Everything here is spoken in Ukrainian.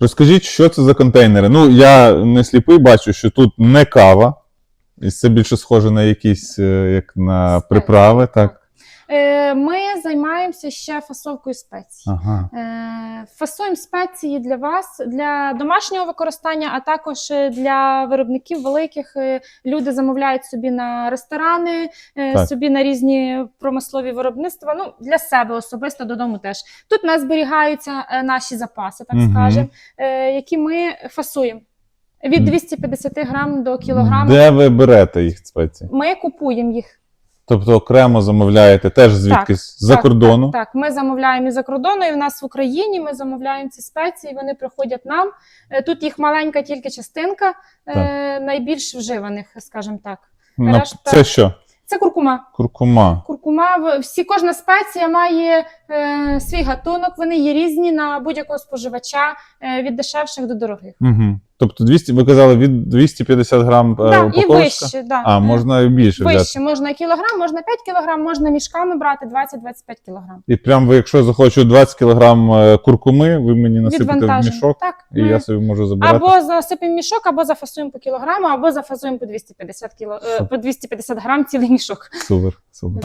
Розкажіть, що це за контейнери? Ну, я не сліпий, бачу, що тут не кава, і це більше схоже на якісь, е, як на приправи, так? Е, Ми займаємося ще фасовкою спецій. Ага. Фасуємо спеції для вас для домашнього використання, а також е, для виробників великих. Е, Люди замовляють собі на ресторани, е, Так. собі на різні промислові виробництва. Ну для себе особисто додому теж. Тут у нас зберігаються наші запаси, так Мгм. скажемо, які ми фасуємо від Мгм. 250 грам до кілограма. Де ви берете їх спеції? Ми купуємо їх. Тобто окремо замовляєте теж звідкись з-за Так, кордону. Так, так, ми замовляємо і за кордону, і в нас в Україні ми замовляємо ці спеції, вони приходять нам. Е, Тут їх маленька тільки частинка е, найбільш вживаних, скажімо так. На- решта- Це що? Це куркума. Куркума. Куркума, всі, кожна спеція має е, свій гатунок, вони є різні на будь-якого споживача е, від дешевших до дорогих. Угу. Тобто 200, ви казали, від 250 грам е, Да, і упаковочка? вище, да. А, можна і більше взяти. вище. Можна кілограм, можна 5 кілограм, можна мішками брати 20-25 кілограм. І прям ви, якщо захочу 20 кілограм е, куркуми, ви мені насипите в Відвантажимо. мішок, Так, і ми- я собі можу забирати. Або засипемо мішок, або зафасуємо по кілограму, або зафасуємо по 250 кіло, е, по 250 грам цілий мішок. Супер, супер.